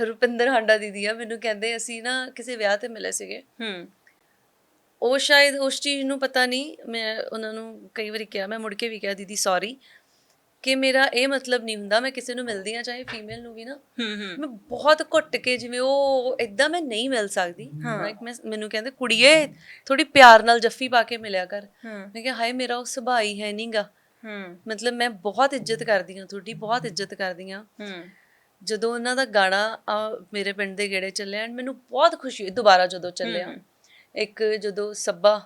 ਰੁਪਿੰਦਰ ਹਾਂਡਾ ਦੀਦੀ ਆ ਮੈਨੂੰ ਕਹਿੰਦੇ ਅਸੀਂ ਨਾ ਕਿਸੇ ਵਿਆਹ ਤੇ ਮਿਲੇ ਸੀਗੇ। ਹੂੰ। ਉਹ ਸ਼ਾਇਦ ਉਸ ਚੀਜ਼ ਨੂੰ ਪਤਾ ਨਹੀਂ ਮੈਂ ਉਹਨਾਂ ਨੂੰ ਕਈ ਵਾਰੀ ਕਿਹਾ ਮੈਂ ਮੁੜ ਕੇ ਵੀ ਕਿਹਾ ਦੀਦੀ ਸੌਰੀ ਕਿ ਮੇਰਾ ਇਹ ਮਤਲਬ ਨਹੀਂ ਹੁੰਦਾ ਮੈਂ ਕਿਸੇ ਨੂੰ ਮਿਲਦੀ ਆ ਚਾਹੇ ਫੀਮੇਲ ਨੂੰ ਵੀ ਨਾ। ਹੂੰ ਹੂੰ। ਮੈਂ ਬਹੁਤ ਘੁੱਟ ਕੇ ਜਿਵੇਂ ਉਹ ਇਦਾਂ ਮੈਂ ਨਹੀਂ ਮਿਲ ਸਕਦੀ। Like ਮੈਂ ਮੈਨੂੰ ਕਹਿੰਦੇ ਕੁੜੀਏ ਥੋੜੀ ਪਿਆਰ ਨਾਲ ਜੱਫੀ ਪਾ ਕੇ ਮਿਲਿਆ ਕਰ। ਮੈਂ ਕਿਹਾ ਹਾਏ ਮੇਰਾ ਉਹ ਸੁਭਾਅ ਹੀ ਹੈ ਨਹੀਂਗਾ ਹੂੰ। ਮਤਲਬ ਮੈਂ ਬਹੁਤ ਇੱਜ਼ਤ ਕਰਦੀ ਹਾਂ ਤੁਹਾਡੀ ਬਹੁਤ ਇੱਜ਼ਤ ਕਰਦੀ ਹਾਂ। ਹੂੰ। ਜਦੋਂ ਉਹਨਾਂ ਦਾ ਗਾਣਾ ਮੇਰੇ ਪਿੰਡ ਦੇ ਗੇੜੇ ਚੱਲਿਆ ਐਂਡ ਮੈਨੂੰ ਬਹੁਤ ਖੁਸ਼ੀ ਹੋਈ ਦੁਬਾਰਾ ਜਦੋਂ ਚੱਲਿਆ। ਇੱਕ ਜਦੋਂ ਸੱਬਾ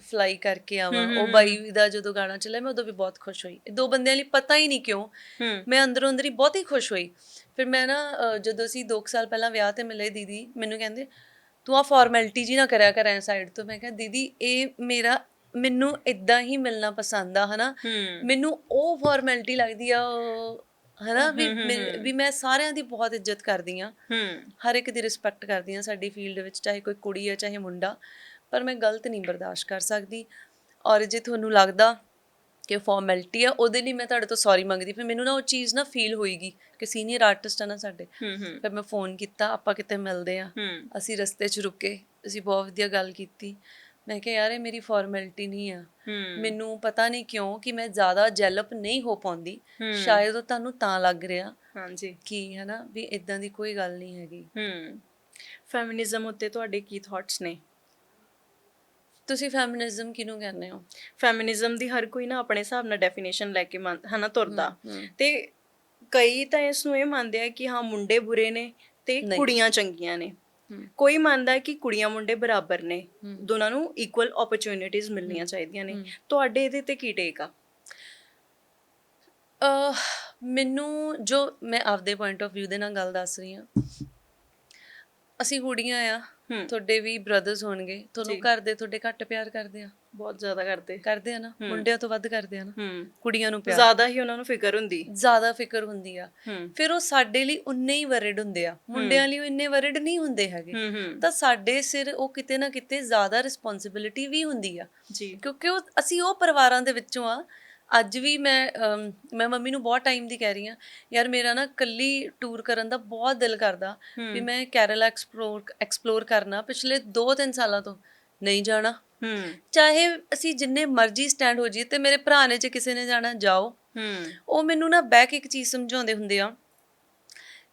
ਫਲਾਈ ਕਰਕੇ ਆਵਾਂ ਉਹ ਬਾਈ ਦਾ ਜਦੋਂ ਗਾਣਾ ਚੱਲਿਆ ਮੈਂ ਉਦੋਂ ਵੀ ਬਹੁਤ ਖੁਸ਼ ਹੋਈ। ਇਹ ਦੋ ਬੰਦਿਆਂ ਲਈ ਪਤਾ ਹੀ ਨਹੀਂ ਕਿਉਂ ਮੈਂ ਅੰਦਰੋਂ ਅੰਦਰ ਹੀ ਬਹੁਤ ਹੀ ਖੁਸ਼ ਹੋਈ। ਫਿਰ ਮੈਂ ਨਾ ਜਦੋਂ ਅਸੀਂ 2 ਸਾਲ ਪਹਿਲਾਂ ਵਿਆਹ ਤੇ ਮਿਲੇ ਦੀਦੀ ਮੈਨੂੰ ਕਹਿੰਦੇ ਤੂੰ ਆ ਫਾਰਮੈਲਿਟੀ ਜੀ ਨਾ ਕਰਿਆ ਕਰ ਐ ਸਾਈਡ ਤੋਂ। ਮੈਂ ਕਿਹਾ ਦੀਦੀ ਇਹ ਮੇਰਾ ਮੈਨੂੰ ਇਦਾਂ ਹੀ ਮਿਲਣਾ ਪਸੰਦ ਆ ਹਨਾ? ਮੈਨੂੰ ਉਹ ਫਾਰਮੈਲਿਟੀ ਲੱਗਦੀ ਆ ਹਨਾ? ਵੀ ਮੈਂ- ਵੀ ਮੈਂ ਸਾਰਿਆਂ ਦੀ ਬਹੁਤ ਇੱਜ਼ਤ ਕਰਦੀ ਆ ਹੂੰ। ਹਰ ਇੱਕ ਦੀ ਰਿਸਪੈਕਟ ਕਰਦੀ ਆ ਸਾਡੀ ਫੀਲਡ ਵਿੱਚ ਚਾਹੇ ਕੋਈ ਕੁੜੀ ਹੈ ਚਾਹੇ ਮੁੰਡਾ। ਪਰ ਮੈਂ ਗਲਤ ਨਹੀਂ ਬਰਦਾਸ਼ਤ ਕਰ ਸਕਦੀ। ਔਰ ਜੇ ਤੁਹਾਨੂੰ ਲੱਗਦਾ ਕਿ ਫਾਰਮੈਲਿਟੀ ਆ ਉਹਦੇ ਲਈ ਮੈਂ ਤੁਹਾਡੇ ਤੋਂ ਸੌਰੀ ਮੰਗਦੀ। ਫਿਰ ਮੈਨੂੰ ਨਾ ਉਹ ਚੀਜ਼ ਨਾ ਫੀਲ ਹੋਏਗੀ ਕਿ ਸੀਨੀਅਰ ਆਰਟਿਸਟ ਆ ਨਾ ਸਾਡੇ। ਹੂੰ ਹੂੰ। ਫਿਰ ਮੈਂ ਫੋਨ ਕੀਤਾ ਆਪਾਂ ਕਿਤੇ ਮਿਲਦੇ ਆ ਹੂੰ। ਅਸੀਂ ਰਸਤੇ 'ਚ ਰੁਕੇ ਅਸੀਂ ਬਹੁਤ ਵਧੀਆ ਗੱਲ ਕੀਤੀ। ਮੈਂ ਕਿਹਾ ਯਾਰ ਇਹ ਮੇਰੀ ਫਾਰਮੈਲਿਟੀ ਨਹੀਂ ਆ। ਹੂੰ। ਮੈਨੂੰ ਪਤਾ ਨਹੀਂ ਕਿਉਂ ਕਿ ਮੈਂ ਜ਼ਿਆਦਾ ਜੈਲਪ ਨਹੀਂ ਹੋ ਪਾਉਂਦੀ। ਸ਼ਾਇਦ ਉਹ ਤੁਹਾਨੂੰ ਤਾਂ ਲੱਗ ਰਿਹਾ ਹਾਂਜੀ। ਕਿ ਹਨਾ ਵੀ ਇਦਾਂ ਦੀ ਕੋਈ ਗੱਲ ਨਹੀਂ ਹੈਗੀ। ਹੂੰ। ਫੈਮਿਨਿਜ਼ਮ ਉੱਤੇ ਤੁਹਾਡੇ ਕੀ ਥਾਟਸ ਨੇ? ਤੁਸੀਂ ਫੈਮਿਨਿਜ਼ਮ ਕਿਹਨੂੰ ਕਹਿੰਦੇ ਹੋ? ਫੈਮਿਨਿਜ਼ਮ ਦੀ ਹਰ ਕੋਈ ਨਾ ਆਪਣੇ ਹਿਸਾਬ ਨਾਲ ਡੈਫੀਨੇਸ਼ਨ ਲੈ ਕੇ ਹਨਾ ਤੁਰਦਾ। ਤੇ ਕਈ ਤਾਂ ਇਸ ਨੂੰ ਇਹ ਮੰਨਦੇ ਆ ਕਿ ਹਾਂ ਮੁੰਡੇ ਬੁਰੇ ਨੇ ਤੇ ਕੁੜੀਆਂ ਚੰਗੀਆਂ ਨੇ। ਕੋਈ ਮੰਨਦਾ ਹੈ ਕਿ ਕੁੜੀਆਂ ਮੁੰਡੇ ਬਰਾਬਰ ਨੇ ਦੋਨਾਂ ਨੂੰ ਇਕੁਅਲ ਓਪਰਚ्युनिटीज ਮਿਲਣੀਆਂ ਚਾਹੀਦੀਆਂ ਨੇ। ਤੁਹਾਡੇ ਇਹਦੇ ਤੇ ਕੀ ਟੇਕ ਆ? ਮੈਨੂੰ ਜੋ ਮੈਂ ਆਪਦੇ ਪੁਆਇੰਟ ਆਫ View ਦੇ ਨਾਲ ਗੱਲ ਦੱਸ ਰਹੀ ਹਾਂ। ਅਸੀਂ ਕੁੜੀਆਂ ਆ ਤੁਹਾਡੇ ਵੀ ਬ੍ਰਦਰਸ ਹੋਣਗੇ। ਤੁਹਾਨੂੰ ਘਰ ਦੇ ਤੁਹਾਡੇ ਘੱਟ ਪਿਆਰ ਕਰਦੇ ਆ। ਬਹੁਤ ਜ਼ਿਆਦਾ ਕਰਦੇ। ਕਰਦੇ ਆ ਨਾ ਮੁੰਡਿਆਂ ਤੋਂ ਵੱਧ ਕਰਦੇ ਆ ਨਾ। ਹੂੰ। ਕੁੜੀਆਂ ਨੂੰ ਪਿਆਰ ਜ਼ਿਆਦਾ ਹੀ ਉਹਨਾਂ ਨੂੰ ਫਿਕਰ ਹੁੰਦੀ। ਜ਼ਿਆਦਾ ਫਿਕਰ ਹੁੰਦੀ ਆ। ਫਿਰ ਉਹ ਸਾਡੇ ਲਈ ਉਨੇ ਹੀ ਵਰਡ ਹੁੰਦੇ ਆ। ਮੁੰਡਿਆਂ ਲਈ ਉਹ ਇੰਨੇ ਵਰਡ ਨਹੀਂ ਹੁੰਦੇ ਹੈਗੇ। ਤਾਂ ਸਾਡੇ ਸਿਰ ਉਹ ਕਿਤੇ ਨਾ ਕਿਤੇ ਜ਼ਿਆਦਾ ਰਿਸਪੌਂਸਿਬਿਲਿਟੀ ਵੀ ਹੁੰਦੀ ਆ। ਜੀ। ਕਿਉਂਕਿ ਉਹ ਅਸੀਂ ਉਹ ਪਰਿਵਾਰਾਂ ਦੇ ਵਿੱਚੋਂ ਆ। ਅੱਜ ਵੀ ਮੈਂ ਮੈਂ ਮੰਮੀ ਨੂੰ ਬਹੁਤ ਟਾਈਮ ਦੀ ਕਹਿ ਰਹੀ ਆ ਯਾਰ ਮੇਰਾ ਨਾ ਕੱਲੀ ਟੂਰ ਕਰਨ ਦਾ ਬਹੁਤ ਦਿਲ ਕਰਦਾ ਵੀ ਮੈਂ ਕੇਰਲਾ ਐਕਸਪਲੋਰ ਐਕਸਪਲੋਰ ਕਰਨਾ ਪਿਛਲੇ 2-3 ਸਾਲਾਂ ਤੋਂ। ਨਹੀਂ ਜਾਣਾ। ਹੂੰ। ਚਾਹੇ ਅਸੀਂ ਜਿੰਨੇ ਮਰਜ਼ੀ ਸਟੈਂਡ ਹੋ ਜੀ ਤੇ ਮੇਰੇ ਭਰਾ ਨੇ ਜੇ ਕਿਸੇ ਨੇ ਜਾਣਾ ਜਾਓ। ਹੂੰ। ਉਹ ਮੈਨੂੰ ਨਾ ਬਹਿ ਕੇ ਇੱਕ ਚੀਜ਼ ਸਮਝਾਉਂਦੇ ਹੁੰਦੇ ਆ।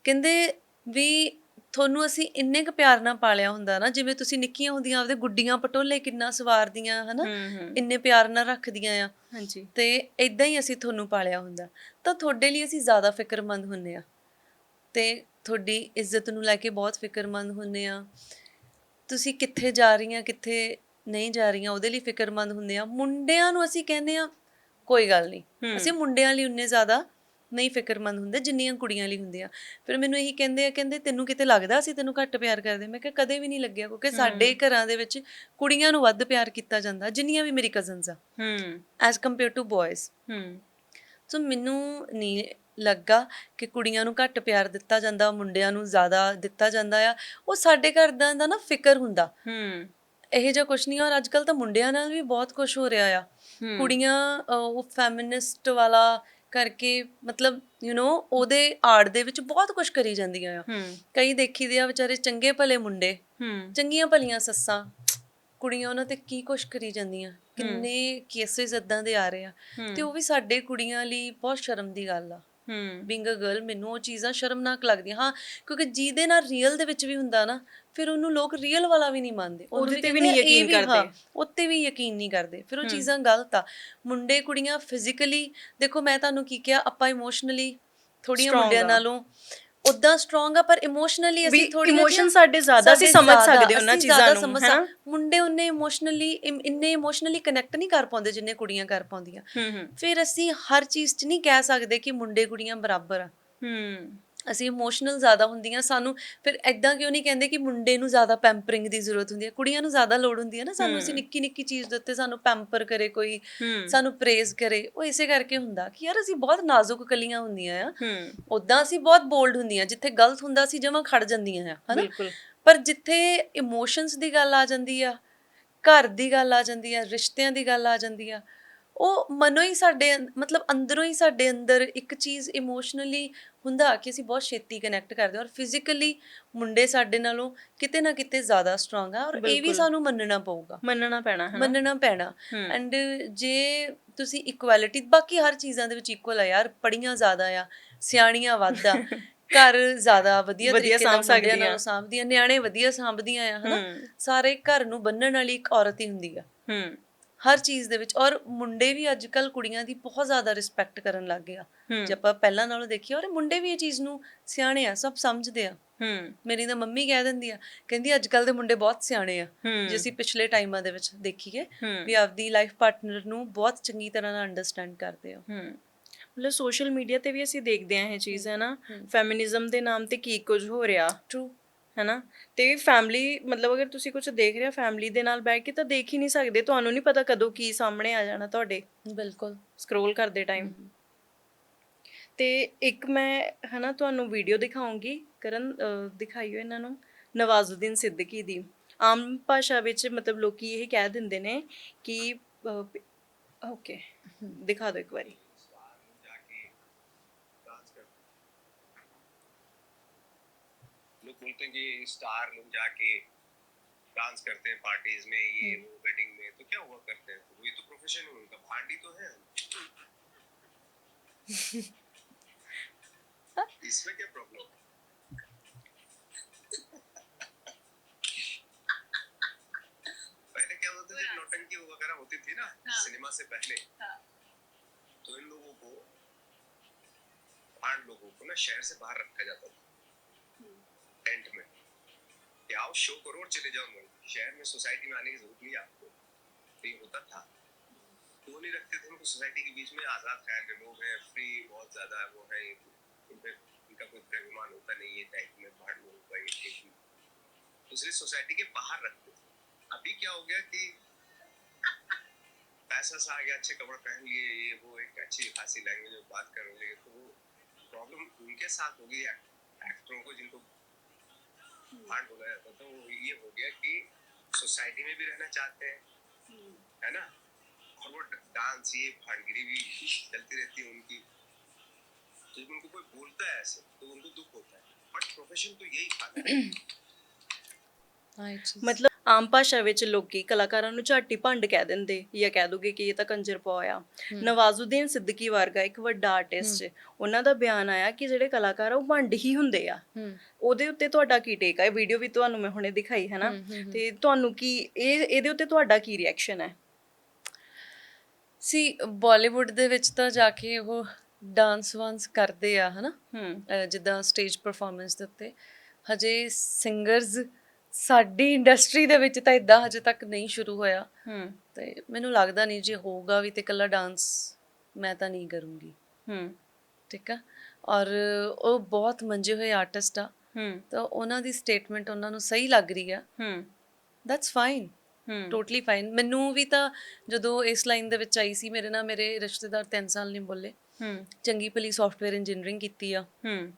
ਕਹਿੰਦੇ ਵੀ ਤੁਹਾਨੂੰ ਅਸੀਂ ਇੰਨੇ ਕੁ ਪਿਆਰ ਨਾਲ ਪਾਲਿਆ ਹੁੰਦਾ ਨਾ ਜਿਵੇਂ ਤੁਸੀਂ ਨਿੱਕੀਆਂ ਹੁੰਦੀਆਂ ਆਪਦੇ ਗੁੱਡੀਆਂ ਪਟੋਲੇ ਕਿੰਨਾ ਸਵਾਰਦੀਆਂ ਹਨਾ? ਇੰਨੇ ਪਿਆਰ ਨਾਲ ਰੱਖਦੀਆਂ ਆ। ਹਾਂਜੀ। ਤੇ ਇਦਾਂ ਹੀ ਅਸੀਂ ਤੁਹਾਨੂੰ ਪਾਲਿਆ ਹੁੰਦਾ। ਤਾਂ ਤੁਹਾਡੇ ਲਈ ਅਸੀਂ ਜ਼ਿਆਦਾ ਫਿਕਰਮੰਦ ਹੁੰਨੇ ਆ। ਤੇ ਤੁਹਾਡੀ ਇੱਜ਼ਤ ਨੂੰ ਲੈ ਕੇ ਬਹੁਤ ਫਿਕਰਮੰਦ ਹੁੰਨੇ ਆ। ਤੁਸੀਂ ਕਿੱਥੇ ਜਾ ਰਹੀਆਂ ਕਿੱਥੇ ਨਹੀਂ ਜਾ ਰਹੀਆਂ ਉਹਦੇ ਲਈ ਫਿਕਰਮੰਦ ਹੁੰਦੇ ਆ। ਮੁੰਡਿਆਂ ਨੂੰ ਅਸੀਂ ਕਹਿੰਦੇ ਆ ਕੋਈ ਗੱਲ ਨਹੀਂ। ਅਸੀਂ ਮੁੰਡਿਆਂ ਲਈ ਉਨੇ ਜ਼ਿਆਦਾ ਨਹੀਂ ਫਿਕਰਮੰਦ ਹੁੰਦੇ ਜਿੰਨੀਆਂ ਕੁੜੀਆਂ ਲਈ ਹੁੰਦੇ ਆ। ਫਿਰ ਮੈਨੂੰ ਇਹੀ ਕਹਿੰਦੇ ਆ ਕਹਿੰਦੇ ਤੈਨੂੰ ਕਿਤੇ ਲੱਗਦਾ ਅਸੀਂ ਤੈਨੂੰ ਘੱਟ ਪਿਆਰ ਕਰਦੇ? ਮੈਂ ਕਿਹਾ ਕਦੇ ਵੀ ਨਹੀਂ ਲੱਗਿਆ ਕਿਉਂਕਿ ਸਾਡੇ ਘਰਾਂ ਦੇ ਵਿੱਚ ਕੁੜੀਆਂ ਨੂੰ ਵੱਧ ਪਿਆਰ ਕੀਤਾ ਜਾਂਦਾ ਜਿੰਨੀਆਂ ਵੀ ਮੇਰੀ ਕਜ਼ਨਸ ਆ। ਹੂੰ। ਐਜ਼ ਕੰਪੇਅਰ ਟੂ ਬॉयਜ਼ ਹੂੰ। ਸੋ ਮੈਨੂੰ ਨਹੀਂ ਲੱਗਾ ਕਿ ਕੁੜੀਆਂ ਨੂੰ ਘੱਟ ਪਿਆਰ ਦਿੱਤਾ ਜਾਂਦਾ ਮੁੰਡਿਆਂ ਨੂੰ ਜ਼ਿਆਦਾ ਦਿੱਤਾ ਜਾਂਦਾ ਆ ਉਹ ਸਾਡੇ ਘਰ ਦਾ ਦਾ ਨਾ ਫਿਕਰ ਹੁੰਦਾ। ਹੂੰ। ਇਹ ਜਿਹਾ ਕੁਛ ਨਹੀਂ ਔਰ ਅੱਜ ਕੱਲ ਤਾਂ ਮੁੰਡਿਆਂ ਨਾਲ ਵੀ ਬਹੁਤ ਕੁਝ ਹੋ ਰਿਹਾ ਆ। ਕੁੜੀਆਂ ਉਹ ਫੈਮਿਨਿਸਟ ਵਾਲਾ ਕਰਕੇ ਮਤਲਬ ਯੂ نو ਉਹਦੇ ਆੜ ਦੇ ਵਿੱਚ ਬਹੁਤ ਕੁਝ ਕਰੀ ਜਾਂਦੀਆਂ ਆ। ਕਈ ਦੇਖੀਦੇ ਆ ਵਿਚਾਰੇ ਚੰਗੇ ਭਲੇ ਮੁੰਡੇ ਚੰਗੀਆਂ ਭਲੀਆਂ ਸੱਸਾਂ ਕੁੜੀਆਂ ਉਹਨਾਂ ਤੇ ਕੀ ਕੁਛ ਕਰੀ ਜਾਂਦੀਆਂ ਕਿੰਨੇ ਕੇਸਿਸ ਇਦਾਂ ਦੇ ਆ ਰਹੇ ਆ। ਤੇ ਉਹ ਵੀ ਸਾਡੇ ਕੁੜੀਆਂ ਲਈ ਬਹੁਤ ਸ਼ਰਮ ਦੀ ਗੱਲ ਆ। ਬੀਇੰਗ ਅ ਗਰਲ ਮੈਨੂੰ ਉਹ ਚੀਜ਼ਾਂ ਸ਼ਰਮਨਾਕ ਲੱਗਦੀਆਂ। ਹਾਂ ਕਿਉਂਕਿ ਜਿਹਦੇ ਨਾਲ ਰੀਅਲ ਦੇ ਵਿੱਚ ਵੀ ਹੁੰਦਾ ਨਾ ਫਿਰ ਉਹਨੂੰ ਲੋਕ ਰੀਅਲ ਵਾਲਾ ਵੀ ਨਹੀਂ ਮੰਨਦੇ। ਉਹਦੇ ਤੇ ਵੀ ਨਹੀਂ ਯਕੀਨ ਕਰਦੇ। ਉੱਤੇ ਵੀ ਯਕੀਨ ਨਹੀਂ ਕਰਦੇ। ਫਿਰ ਉਹ ਚੀਜ਼ਾਂ ਗਲਤ ਆ। ਮੁੰਡੇ ਕੁੜੀਆਂ ਫਿਜ਼ੀਕਲੀ ਦੇਖੋ ਮੈਂ ਤੁਹਾਨੂੰ ਕੀ ਕਿਹਾ ਆਪਾਂ ਇਮੋਸ਼ਨਲੀ ਥੋੜੀਆਂ ਮੁੰਡਿਆਂ। ਨਾਲੋਂ ਉਦਾਂ ਸਟਰੋਂਗ ਆ ਪਰ ਇਮੋਸ਼ਨਲੀ ਅਸੀਂ emotion ਜਿਹੀਆਂ- ਸਾਡੇ ਜ਼ਿਆਦਾ ਅਸੀਂ ਸਮਝ ਸਕਦੇ ਉਹਨਾਂ ਚੀਜ਼ਾਂ ਨੂੰ? ਸਕ- ਮੁੰਡੇ ਉਹਨੇ ਇਮੋਸ਼ਨਲੀ ਇੰਨੇ ਇਮੋਸ਼ਨਲੀ ਕਨੈਕਟ ਨਹੀਂ ਕਰ ਪਾਉਂਦੇ ਜਿੰਨੇ ਕੁੜੀਆਂ ਕਰ ਪਾਉਂਦੀਆਂ। ਹੂੰ ਹੂੰ। ਫਿਰ ਅਸੀਂ ਹਰ ਚੀਜ਼ 'ਚ ਨਹੀਂ ਕਹਿ ਸਕਦੇ ਕਿ ਮੁੰਡੇ ਕੁੜੀਆਂ ਬਰਾਬਰ ਆ। ਹੂੰ। ਅਸੀਂ ਇਮੋਸ਼ਨਲ ਜ਼ਿਆਦਾ ਹੁੰਦੀਆਂ ਸਾਨੂੰ ਫਿਰ ਐਦਾਂ ਕਿਉਂ ਨਹੀਂ ਕਹਿੰਦੇ ਕਿ ਮੁੰਡੇ ਨੂੰ ਜ਼ਿਆਦਾ ਪੈਂਪਰਿੰਗ ਦੀ ਜ਼ਰੂਰਤ ਹੁੰਦੀ ਹੈ? ਕੁੜੀਆਂ ਨੂੰ ਜ਼ਿਆਦਾ ਲੋੜ ਹੁੰਦੀ ਹੈ ਨਾ ਸਾਨੂੰ ਅਸੀਂ ਨਿੱਕੀ ਨਿੱਕੀ ਚੀਜ਼ ਦੇ ਉੱਤੇ ਸਾਨੂੰ ਪੈਂਪਰ ਕਰੇ ਕੋਈ ਸਾਨੂੰ ਪ੍ਰੇਜ਼ ਕਰੇ ਉਹ ਇਸੇ ਕਰਕੇ ਹੁੰਦਾ ਕਿ ਯਾਰ ਅਸੀਂ ਬਹੁਤ ਨਾਜ਼ੁਕ ਕਲੀਆਂ ਹੁੰਦੀਆਂ ਆ। ਉਦਾਂ ਅਸੀਂ ਬਹੁਤ ਬੋਲਡ ਹੁੰਦੀਆਂ ਜਿੱਥੇ ਗਲਤ ਹੁੰਦਾ ਅਸੀਂ ਜਮਾਂ ਖੜ ਜਾਂਦੀਆਂ ਆ ਹਨਾ? ਪਰ ਜਿੱਥੇ ਇਮੋਸ਼ਨਸ ਦੀ ਗੱਲ ਆ ਜਾਂਦੀ ਆ ਘਰ ਦੀ ਗੱਲ ਆ ਜਾਂਦੀ ਆ ਰਿਸ਼ਤਿਆਂ ਦੀ ਗੱਲ ਆ ਜਾਂਦੀ ਆ ਉਹ ਮਨੋਂ ਹੀ ਸਾਡੇ ਮਤਲਬ ਅੰਦਰੋਂ ਹੀ ਸਾਡੇ ਅੰਦਰ ਇੱਕ ਚੀਜ਼ ਇਮੋਸ਼ਨਲੀ ਹੁੰਦਾ ਕਿ ਅਸੀਂ ਬਹੁਤ ਛੇਤੀ ਕਨੈਕਟ ਕਰਦੇ ਹਾਂ ਔਰ ਫਿਜ਼ੀਕਲੀ ਮੁੰਡੇ ਸਾਡੇ ਨਾਲੋਂ ਕਿਤੇ ਨਾ ਕਿਤੇ ਜ਼ਿਆਦਾ ਸਟਰੋਂਗ ਆ ਔਰ ਇਹ ਵੀ। ਸਾਨੂੰ ਮੰਨਣਾ ਪਊਗਾ ਮੰਨਣਾ ਪੈਣਾ ਹੈ ਮੰਨਣਾ ਪੈਣਾ। ਐਂਡ ਜੇ ਤੁਸੀਂ ਇਕੁਐਲਿਟੀ ਬਾਕੀ ਹਰ ਚੀਜ਼ਾਂ ਦੇ ਵਿੱਚ ਇਕੁਅਲ ਆ ਯਾਰ ਪੜੀਆਂ ਜ਼ਿਆਦਾ ਆ ਸਿਆਣੀਆਂ ਵੱਧ ਆ ਘਰ ਜ਼ਿਆਦਾ ਵਧੀਆ ਤਰੀਕੇ ਨਾਲ ਸਕਦੀਆਂ। ਸਾਂਭਦੀਆਂ ਨਿਆਣੇ ਵਧੀਆ ਸਾਂਭਦੀਆਂ ਆ ਹਨਾ। ਸਾਰੇ ਘਰ ਨੂੰ ਬੰਨਣ ਵਾਲੀ ਇੱਕ ਔਰਤ ਹੀ ਹੁੰਦੀ ਆ ਹੂੰ ਹਰ ਚੀਜ਼ ਦੇ ਵਿੱਚ ਔਰ ਮੁੰਡੇ ਵੀ ਅੱਜ ਕੱਲ ਕੁੜੀਆਂ ਦੀ ਬਹੁਤ ਜ਼ਿਆਦਾ ਰਿਸਪੈਕਟ ਕਰਨ ਲੱਗ ਗਏ ਆ। ਹੂੰ। ਜੇ ਆਪਾਂ ਪਹਿਲਾਂ ਨਾਲੋਂ ਦੇਖੀਏ ਔਰ ਮੁੰਡੇ ਵੀ ਇਹ ਚੀਜ਼ ਨੂੰ ਸਿਆਣੇ ਆ ਸਭ ਸਮਝਦੇ ਆ। ਹੂੰ। ਮੇਰੀ ਤਾਂ ਮੰਮੀ ਕਹਿ ਦਿੰਦੀ ਆ ਕਹਿੰਦੀ ਅੱਜ ਕੱਲ ਦੇ ਮੁੰਡੇ ਬਹੁਤ ਸਿਆਣੇ ਆ। ਜੇ ਅਸੀਂ ਪਿਛਲੇ ਟਾਈਮਾਂ ਦੇ ਵਿੱਚ ਦੇਖੀਏ ਵੀ ਆਪਦੀ ਲਾਈਫ ਪਾਰਟਨਰ ਨੂੰ ਬਹੁਤ ਚੰਗੀ ਤਰ੍ਹਾਂ ਨਾਲ ਅੰਡਰਸਟੈਂਡ ਕਰਦੇ ਆ। ਹੂੰ। ਮਤਲਬ ਸੋਸ਼ਲ ਮੀਡੀਆ ਤੇ ਵੀ ਅਸੀਂ ਦੇਖਦੇ ਆ ਇਹ ਚੀਜ਼ ਹੈ। ਨਾ। ਫੈਮਿਨਿਜ਼ਮ ਦੇ ਨਾਮ ਤੇ ਕੀ ਕੁਝ ਹੋ ਰਿਹਾ? ਟਰੂ ਹੈ ਨਾ ਤੇ ਫੈਮਿਲੀ ਮਤਲਬ ਅਗਰ ਤੁਸੀਂ ਕੁਝ ਦੇਖ ਰਹੇ ਹੋ ਫੈਮਿਲੀ ਦੇ ਨਾਲ ਬੈਠ ਕੇ ਤਾਂ ਦੇਖ ਹੀ ਨਹੀਂ ਸਕਦੇ। ਤੁਹਾਨੂੰ ਨਹੀਂ ਪਤਾ ਕਦੋਂ ਕੀ ਸਾਹਮਣੇ ਆ ਜਾਣਾ ਤੁਹਾਡੇ। ਬਿਲਕੁਲ। ਸਕਰੋਲ ਕਰਦੇ ਟਾਈਮ ਤੇ ਇੱਕ ਮੈਂ ਹਨਾ ਤੁਹਾਨੂੰ ਵੀਡੀਓ ਦਿਖਾਉਂਗੀ। ਕਰਨ ਦਿਖਾਈਓ ਇਹਨਾਂ ਨੂੰ। ਨਵਾਜ਼ੁਦੀਨ ਸਿੱਦੀਕੀ ਦੀ। ਆਮ ਭਾਸ਼ਾ ਵਿੱਚ ਮਤਲਬ ਲੋਕੀ ਇਹ ਕਹਿ ਦਿੰਦੇ ਨੇ ਕਿ ਓਕੇ ਦਿਖਾ ਦਿਓ ਇੱਕ ਵਾਰੀ। बोलते हैं कि स्टार लोग जाके डांस करते हैं पार्टीज़ में ये वो वेडिंग में तो क्या हुआ करते हैं? तो ये तो प्रोफेशन है उनका भांडी तो है। इसमें क्या प्रॉब्लम पहले क्या होता था? नौटंकी वगैरह होती थी ना हाँ। सिनेमा से पहले। हाँ। तो इन लोगों को आठ लोगों को ना शहर से बाहर रखा जाता था। टेंट में। कि आओ शो करो और चले जाओ शहर में सोसाइटी में आने की ज़रूरत नहीं आपको। तो ये होता था। वो नहीं रखते थे उनको सोसाइटी के बीच में? आज़ाद ख्याल के लोग हैं फ्री बहुत ज़्यादा वो है इन पे इनका कोई प्रेमान होता नहीं है टाइप में, बाहर लोगों का ये इसलिए सोसाइटी के बाहर रखते थे। अभी क्या हो गया कि पैसा सा आ गया, अच्छे कपड़े पहन लिए, ये वो एक अच्छी खासी लैंग्वेज में बात कर रहे तो वो प्रॉब्लम उनके साथ होगी। एक्टरों को जिनको कांड हो गया था तो ये हो गया कि सोसाइटी में भी रहना चाहते हैं है ना? और वो डांस ये फांडगिरी भी चलती रहती है उनकी। तो जब उनको कोई बोलता है ऐसे तो उनको दुख होता है। बट प्रोफेशन तो यही था। हाँ, मतलब ਆਮ ਭਾਸ਼ਾ ਵਿੱਚ ਲੋਕੀ ਕਲਾਕਾਰਾਂ ਨੂੰ ਝਾਟੀ ਭੰਡ ਕਹਿ ਦਿੰਦੇ ਜਾਂ ਕਹਿ ਦੋਗੇ ਕਿ ਇਹ ਤਾਂ ਕੰਜਰ ਪੋਇਆ ਨਵਾਜ਼ੁਦੀਨ ਸਿੱਦੀਕੀ ਵਰਗਾ ਇੱਕ ਵੱਡਾ ਆਰਟਿਸਟ ਉਹਨਾਂ ਦਾ ਬਿਆਨ ਆਇਆ ਕਿ ਜਿਹੜੇ ਕਲਾਕਾਰ ਆ ਉਹ ਭੰਡ ਹੀ ਹੁੰਦੇ ਆ। ਹੂੰ। ਉਹਦੇ ਉੱਤੇ ਤੁਹਾਡਾ ਕੀ ਟੇਕ ਆ? ਇਹ ਵੀਡੀਓ ਵੀ ਤੁਹਾਨੂੰ ਮੈਂ ਹੁਣੇ ਦਿਖਾਈ ਹੈ ਨਾ? ਤੇ ਤੁਹਾਨੂੰ ਕੀ ਇਹ ਇਹਦੇ ਉੱਤੇ ਤੁਹਾਡਾ ਕੀ ਰਿਐਕਸ਼ਨ ਹੈ ਸੀ ਬਾਲੀਵੁੱਡ ਦੇ ਵਿੱਚ ਤਾਂ ਜਾ ਕੇ ਉਹ ਡਾਂਸ ਵਾਂਸ ਕਰਦੇ ਆ ਹਨਾ ਹੂੰ। ਜਿੱਦਾਂ ਸਟੇਜ ਪਰਫਾਰਮੈਂਸ ਦੇ ਉੱਤੇ। ਹਜੇ ਸਿੰਗਰਸ ਸਾਡੀ ਇੰਡਸਟਰੀ ਦੇ ਵਿੱਚ ਤਾਂ ਇਦਾਂ ਹਜੇ ਤੱਕ ਨਹੀਂ ਸ਼ੁਰੂ ਹੋਇਆ। ਹੂੰ। ਤੇ ਮੈਨੂੰ ਲੱਗਦਾ ਨਹੀਂ ਜੇ ਹੋਊਗਾ ਵੀ ਤੇ ਇਕੱਲਾ ਡਾਂਸ ਮੈਂ ਤਾਂ ਨਹੀਂ ਕਰੂੰਗੀ। ਹੂੰ। ਠੀਕ ਆ? ਔਰ ਉਹ ਬਹੁਤ ਮੰਜੇ ਹੋਏ ਆਰਟਿਸਟ ਆ। ਹੂੰ। ਤਾਂ ਉਹਨਾਂ ਦੀ ਸਟੇਟਮੈਂਟ ਉਹਨਾਂ ਨੂੰ ਸਹੀ ਲੱਗ ਰਹੀ ਆ। ਹੂੰ। That's fine hmm. Totally fine ਮੈਨੂੰ ਵੀ ਤਾਂ ਜਦੋਂ ਇਸ ਲਾਈਨ ਦੇ ਵਿੱਚ ਆਈ ਸੀ ਮੇਰੇ ਨਾਲ ਮੇਰੇ ਰਿਸ਼ਤੇਦਾਰ 3 ਸਾਲ ਨਹੀਂ ਬੋਲੇ। ਹੂੰ। ਚੰਗੀ ਭਲੀ ਸੌਫਟਵੇਅਰ ਇੰਜੀਨੀਅਰਿੰਗ ਕੀਤੀ ਆ। ਹੂੰ।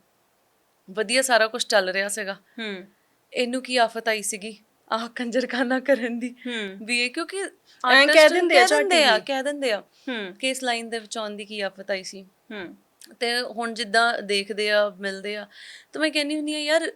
ਵਧੀਆ ਸਾਰਾ ਕੁਝ ਚੱਲ ਰਿਹਾ ਸੀਗਾ। ਹੂੰ। ਇਹਨੂੰ ਕੀ ਆਫਤ ਆਈ ਸੀਗੀ? ਆਹ ਕੰਜਰਖਾਨਾ ਕਰਨ ਦੀ ਹੂੰ। ਵੀ ਇਹ ਕਿਉਂਕਿ ਕਹਿ artist ਦਿੰਦੇ ਆ ਕਹਿ ਦਿੰਦੇ ਆ ਝਾਟੀ ਕਹਿ ਦਿੰਦੇ ਆ। ਹੂੰ। ਕਿ ਇਸ ਲਾਈਨ ਦੇ ਵਿੱਚ ਆਉਣ ਦੀ ਕੀ ਆਫਤ ਆਈ ਸੀ? ਹੂੰ। ਤੇ ਹੁਣ ਜਿੱਦਾਂ ਦੇਖਦੇ ਆ ਮਿਲਦੇ ਆ ਤਾਂ ਮੈਂ ਕਹਿੰਦੀ ਹੁੰਦੀ ਆ ਯਾਰ